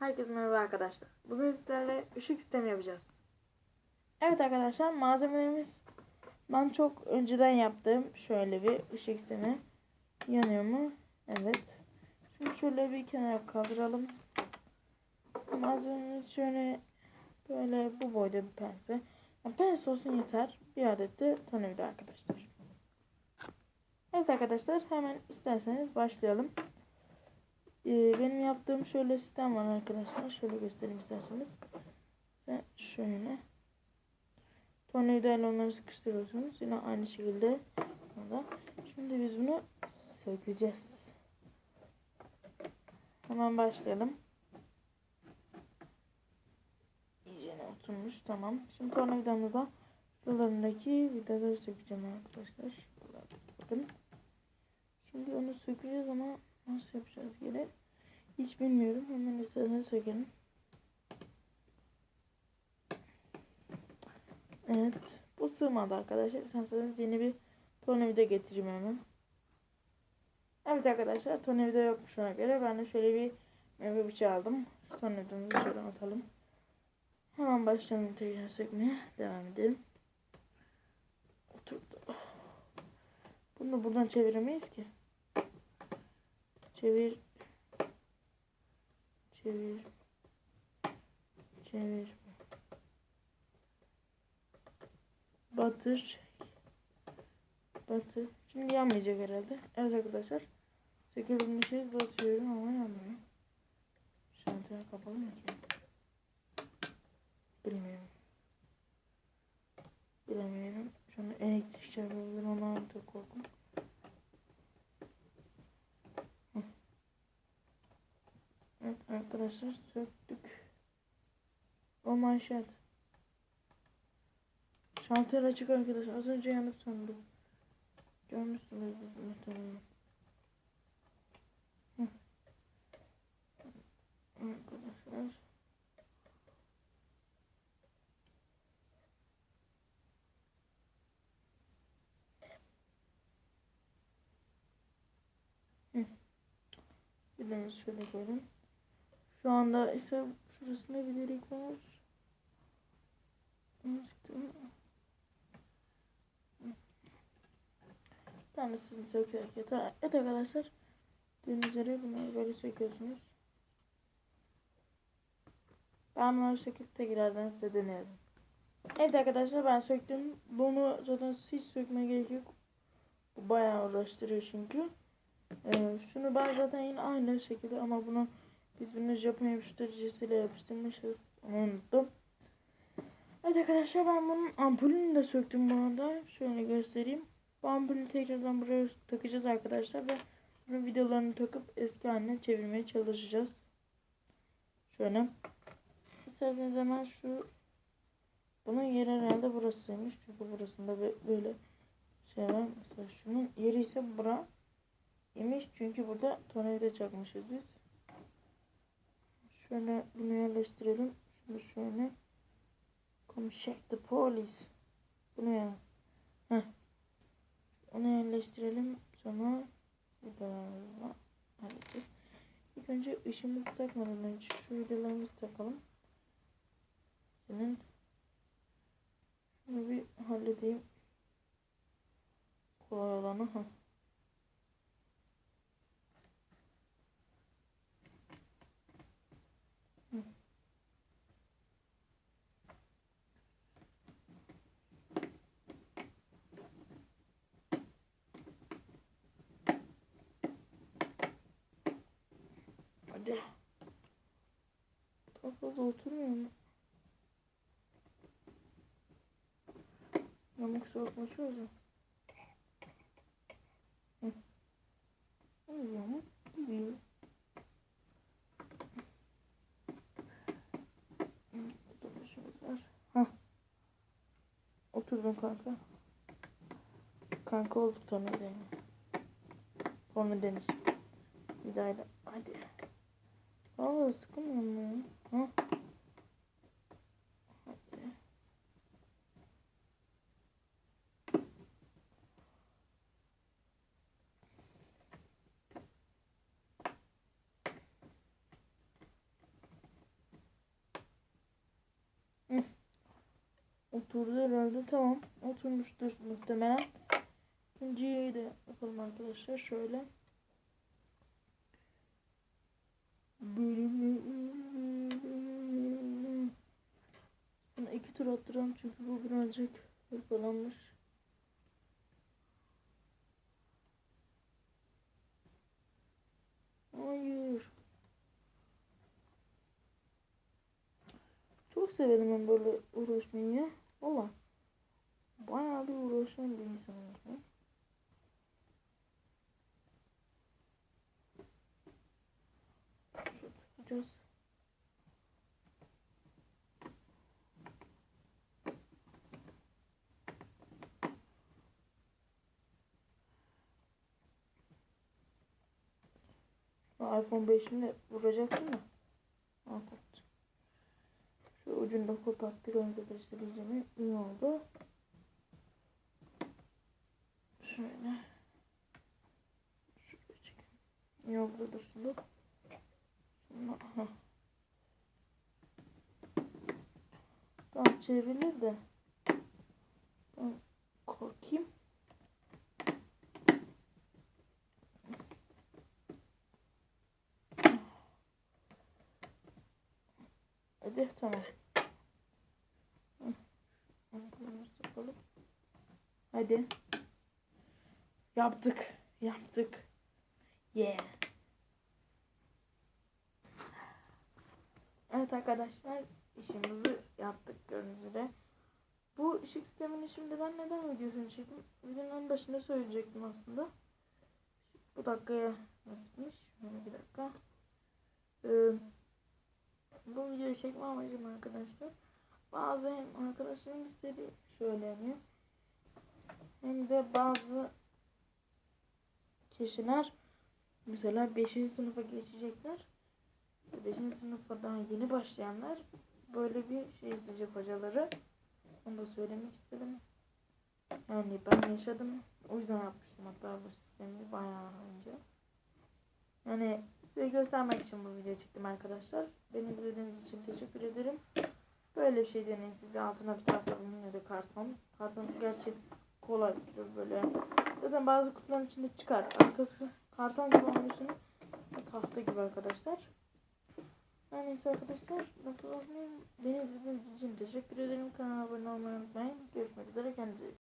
Herkese merhaba arkadaşlar. Bugün sizlerle ışık sistemi yapacağız. Evet arkadaşlar malzemelerimiz ben çok önceden yaptığım şöyle bir ışık sistemi. Yanıyor mu? Evet. Şimdi şöyle bir kenara kaldıralım. Malzememiz şöyle böyle bu boyda bir pense. Yani pense olsun yeter. Bir adet de tornavida arkadaşlar. Evet arkadaşlar hemen isterseniz başlayalım. Ee, benim yaptığım şöyle sistem var arkadaşlar. Şöyle göstereyim isterseniz. Ve şöyle. Tornavida ile onları sıkıştırıyorsunuz. Yine aynı şekilde. Şimdi biz bunu sökeceğiz. Hemen başlayalım. İyice oturmuş. Tamam. Şimdi tornavidamıza şuralarındaki vidaları sökeceğim arkadaşlar. Bakın. Şimdi onu sökeceğiz ama nasıl yapacağız geri? Hiç bilmiyorum. Hemen isterseniz sökelim. Evet. Bu sığmadı arkadaşlar. İsterseniz yeni bir tornavida getireyim hemen. Evet arkadaşlar tornavida yokmuş ona göre. Ben de şöyle bir meyve bıçağı aldım. Tornavidamızı şöyle atalım. Hemen başlayalım tekrar sökmeye. Devam edelim. Oturdu. Bunu buradan çeviremeyiz ki. Çevir. Çevir. Çevir. Batır. Batır. Şimdi yanmayacak herhalde. Evet arkadaşlar. Sökebilmişiz. Basıyorum ama yanmıyor. Şantiye kapalı mı? Evet arkadaşlar söktük. O manşet. Şalter açık arkadaşlar. Az önce yanıp sandım. Görmüşsünüz muhtemelen. Arkadaşlar. Hı. Bilmemiz şöyle koyalım. Şu anda ise şurasında bir delik var. Bir tane sizin sökerek yeter. Evet arkadaşlar. Dün üzere bunları böyle söküyorsunuz. Ben bunları söküp tekrardan size deneyelim. Evet arkadaşlar ben söktüm. Bunu zaten hiç sökmeye gerek yok. Bu bayağı uğraştırıyor çünkü. Ee, şunu ben zaten yine aynı şekilde ama bunu biz bunu Japon yapıştırıcısıyla yapıştırmışız. Onu unuttum. Evet arkadaşlar ben bunun ampulünü de söktüm bu arada. Şöyle göstereyim. Bu ampulü tekrardan buraya takacağız arkadaşlar ve bunun vidalarını takıp eski haline çevirmeye çalışacağız. Şöyle. İsterseniz hemen şu bunun yeri herhalde burasıymış. Çünkü burasında böyle şey var. Mesela şunun yeri ise bura imiş. Çünkü burada tornavida çakmışız biz. Şöyle bunu yerleştirelim. Şunu şöyle. Come check the police. Bunu ya. Heh. Onu yerleştirelim. Sonra bir daha halledeceğiz. İlk önce ışığımızı takmadan önce şu vidalarımızı takalım. Senin şunu bir halledeyim. Kolay olanı. Heh. Hadi. Daha fazla oturmuyor mu? Yamuk soğuklaşıyor ya. Hı. Ay, Yamuk gidiyor. Hı, Burada başımız var. Hah. Oturdum kanka. Kanka olduk sonra deniz. Sonra deniz. Bir daha da. Hadi. Vallahi sıkılmıyorum ya. Ha? Oturdu herhalde tamam. Oturmuştur muhtemelen. İkinciyi de yapalım arkadaşlar. Şöyle. Buna iki tur attıralım çünkü bu birazcık hırpalanmış. Hayır. Çok severim ben böyle uğraşmayı. Valla. Bayağı bir uğraşan bir insanım Şu iPhone 5'imle vuracaktım da. Koptu. Şu ucunda kopattık arkadaşlar izleme iyi oldu. Şöyle. Şuraya çekelim. İyi oldu dursun bu. Şunu, aha. Tam çevrilir de. Ben korkayım. Hadi tamam. Hadi. Yaptık. Yaptık. Yeah. Evet arkadaşlar işimizi yaptık gördüğünüz üzere. Bu ışık sistemini şimdi ben neden videosunu çektim? Videonun en başında söyleyecektim aslında. Bu dakikaya nasipmiş. Bir dakika. Ee, bu videoyu çekme amacım arkadaşlar. Bazı hem arkadaşlarım istediği söyleniyor. Hem de bazı kişiler mesela 5. sınıfa geçecekler. 5. sınıfa daha yeni başlayanlar böyle bir şey isteyecek hocaları. Onu da söylemek istedim. Yani ben yaşadım. O yüzden yapmıştım hatta bu sistemi bayağı önce. Yani size göstermek için bu videoyu çektim arkadaşlar. Beni izlediğiniz için teşekkür ederim. Böyle bir şey deneyin size altına bir tahta bulun ya da karton. Karton gerçi kolay böyle. Zaten bazı kutuların içinde çıkar. Arkası karton gibi olmasını tahta gibi arkadaşlar. Her neyse arkadaşlar. Lafı uzatmayayım. Beni izlediğiniz için teşekkür ederim. Kanala abone olmayı unutmayın. Görüşmek üzere. Kendinize iyi.